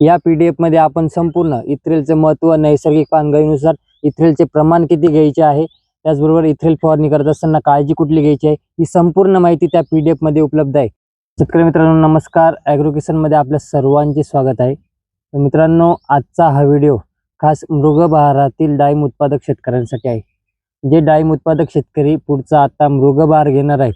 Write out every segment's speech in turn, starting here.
या P D एफमध्ये आपण संपूर्ण इथ्रेलचे महत्त्व नैसर्गिक पानगळीनुसार इथ्रेलचे प्रमाण किती घ्यायचे आहे? त्याचबरोबर इथ्रेल फवारणी करत असताना काळजी कुठली घ्यायची आहे? ही संपूर्ण माहिती त्या पी डी एफमध्ये उपलब्ध आहे. शेतकरी मित्रांनो नमस्कार. ॲग्रोकेशनमध्ये आपल्या सर्वांचे स्वागत आहे. मित्रांनो आजचा हा व्हिडिओ खास मृगबहारातील डाळिंब उत्पादक शेतकऱ्यांसाठी आहे. जे डाळिंब उत्पादक शेतकरी पुढचा आता मृगबहार घेणार आहेत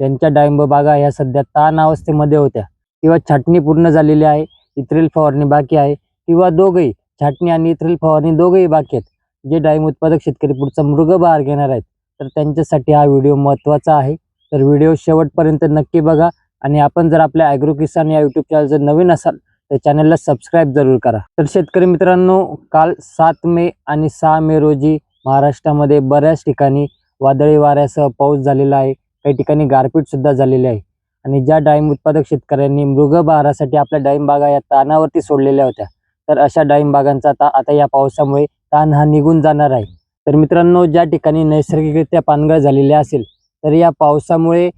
त्यांच्या डाळिंब बागा ह्या सध्या ताण अवस्थेमध्ये होत्या किंवा छाटणी पूर्ण झालेली आहे. इथ्रिल फवारणी बाकी आहे. किंवा दोघंही छाटणी आणि इथ्रेल फवारणी दोघंही बाकी आहेत. जे डाळिंब उत्पादक शेतकरी पुढचा मृग मृगबहार घेणार आहेत तर त्यांच्यासाठी हा व्हिडिओ महत्त्वाचा आहे. तर व्हिडिओ शेवटपर्यंत नक्की बघा आणि आपण जर आपल्या ॲग्रो किसान या यूट्यूब चॅनल जर नवीन असाल तर चॅनलला सबस्क्राईब जरूर करा. तर शेतकरी मित्रांनो काल सात मे आणि सहा मे रोजी महाराष्ट्रामध्ये बऱ्याच ठिकाणी वादळी वाऱ्यासह पाऊस झालेला आहे. काही ठिकाणी गारपीट सुद्धा झालेली आहे. आणि ज्या डाळिंब उत्पादक शेतकऱ्यांनी मृगबहारासाठी आपल्या डाळिंब बागा या ताणावरती सोडलेल्या होत्या तर अशा डाळिंब बागांचा आता आता या पावसामुळे ताण हा निघून जाणार आहे. तर मित्रांनो ज्या ठिकाणी नैसर्गिकरित्या पानगळ झालेल्या असेल तर या पावसामुळे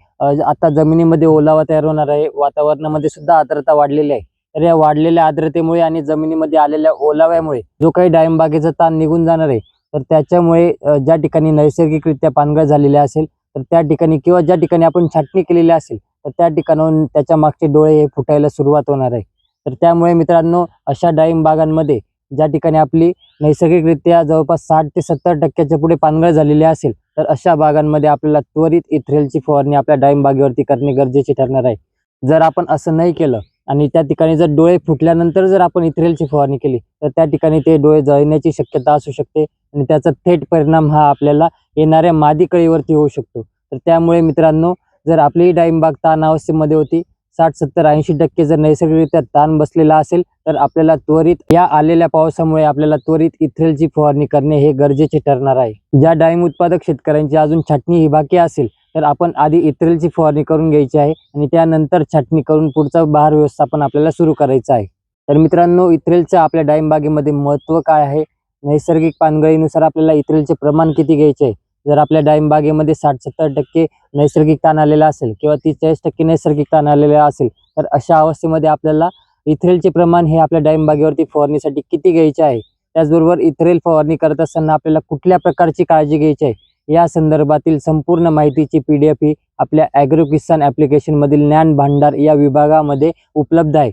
आता जमिनीमध्ये ओलावा तयार होणार आहे वातावरणामध्ये सुद्धा आर्द्रता वाढलेली आहे. तर या वाढलेल्या आर्द्रतेमुळे आणि जमिनीमध्ये आलेल्या ओलाव्यामुळे जो काही डाळिंबागेचा ताण निघून जाणार आहे तर त्याच्यामुळे ज्या ठिकाणी नैसर्गिकरित्या पानगळ झालेले असेल तर त्या ठिकाणी किंवा ज्या ठिकाणी आपण छाटणी केलेली असेल तर त्या ठिकाणाहून त्याच्या मागचे डोळे हे फुटायला सुरुवात होणार आहे. तर त्यामुळे मित्रांनो अशा डाळिंब बागांमध्ये ज्या ठिकाणी आपली नैसर्गिकरित्या जवळपास साठ ते सत्तर टक्क्याच्या पुढे पानगळ झालेली असेल तर अशा बागांमध्ये आपल्याला त्वरित इथ्रेलची फवारणी आपल्या डाळिंब बागेवरती करणे गरजेचे ठरणार आहे. जर आपण असं नाही केलं आणि त्या ठिकाणी जर डोळे फुटल्यानंतर जर आपण इथ्रेलची फवारणी केली तर त्या ठिकाणी ते डोळे जळण्याची शक्यता असू शकते आणि त्याचा थेट परिणाम हा आपल्याला येणाऱ्या मादी कळीवरती होऊ शकतो. तर त्यामुळे मित्रांनो जर आपली डाळिंबाग ताण अवस्थेमध्ये होती साठ सत्तर ऐंशी टक्के जर नैसर्गिकरित्या ताण बसलेला असेल तर आपल्याला त्वरित या आलेल्या पावसामुळे आपल्याला त्वरित इथ्रेलची फवारणी करणे हे गरजेचे ठरणार आहे. ज्या डाळिंब उत्पादक शेतकऱ्यांची अजून छाटणी ही बाकी असेल तर आपण आधी इथ्रेलची फवारणी करून घ्यायची आहे आणि त्यानंतर छाटणी करून पुढचा बहार व्यवस्थापन आपल्याला सुरू करायचं आहे. तर मित्रांनो इथ्रेलचं आपल्या डाळिंबागेमध्ये महत्त्व काय आहे? नैसर्गिक पानगळीनुसार आपल्याला इथ्रेलचे प्रमाण किती घ्यायचे आहे? जर आपल्या डाळिंब बागेमध्ये साठ सत्तर टक्के नैसर्गिक ताण आलेला असेल किंवा तीस चाळीस टक्के नैसर्गिक ताण आलेला असेल तर अशा अवस्थेमध्ये आपल्याला इथरेलचे प्रमाण हे आपल्या डाळिंब बागेवरती फवारणीसाठी किती घ्यायचे आहे? त्याचबरोबर इथ्रेल फवारणी करत असताना आपल्याला कुठल्या प्रकारची काळजी घ्यायची आहे? या संदर्भातील संपूर्ण माहितीची पी डी एफ ही आपल्या ॲग्रो किसान ॲप्लिकेशनमधील ज्ञान भांडार या विभागामध्ये उपलब्ध आहे.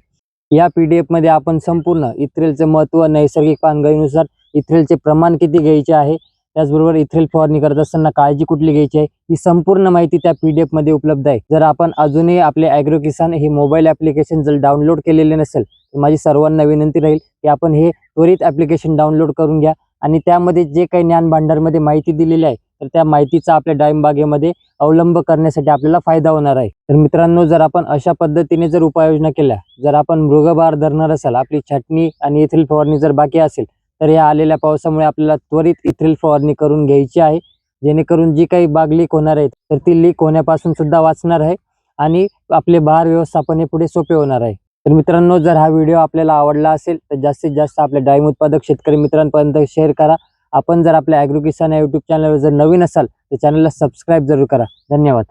या पी डी एफमध्ये आपण संपूर्ण इथरेलचं महत्त्व नैसर्गिक पानगळीनुसार इथरेलचे प्रमाण किती घ्यायचे आहे? त्याचबरोबर इथेल फवारणी करत असताना काळजी कुठली घ्यायची आहे ही संपूर्ण माहिती त्या पी डी एफमध्ये उपलब्ध आहे. जर आपण अजूनही आपले ॲग्रो किसान हे मोबाईल ॲप्लिकेशन जर डाउनलोड केलेले नसेल तर माझी सर्वांना विनंती राहील की आपण हे त्वरित ॲप्लिकेशन डाउनलोड करून घ्या आणि त्यामध्ये जे काही ज्ञान भांडारमध्ये माहिती दिलेली आहे तर त्या माहितीचा आपल्या डाळिंबबागेमध्ये अवलंब करण्यासाठी आपल्याला फायदा होणार आहे. तर मित्रांनो जर आपण अशा पद्धतीने जर उपाययोजना केल्या जर आपण मृगभार धरणार असाल आपली छाटणी आणि येथील फवारणी जर बाकी असेल तर या आलेल्या पावसामुळे आपल्याला त्वरित इथ्रिल फवारणी करून घ्यायची आहे. जेणेकरून जी काही बाग लीक होणार आहे तर ती लीक होण्यापासून सुद्धा वाचणार आहे आणि आपले बहार व्यवस्थापन हे पुढे सोपे होणार आहे. तर मित्रांनो जर हा व्हिडिओ आपल्याला आवडला असेल तर जास्तीत जास्त आपल्या डाळिंब उत्पादक शेतकरी मित्रांपर्यंत शेअर करा. आपण जर आपल्या ॲग्रो किसान या यूट्यूब चॅनलवर जर नवीन असाल तर चॅनलला सबस्क्राईब जरूर करा. धन्यवाद.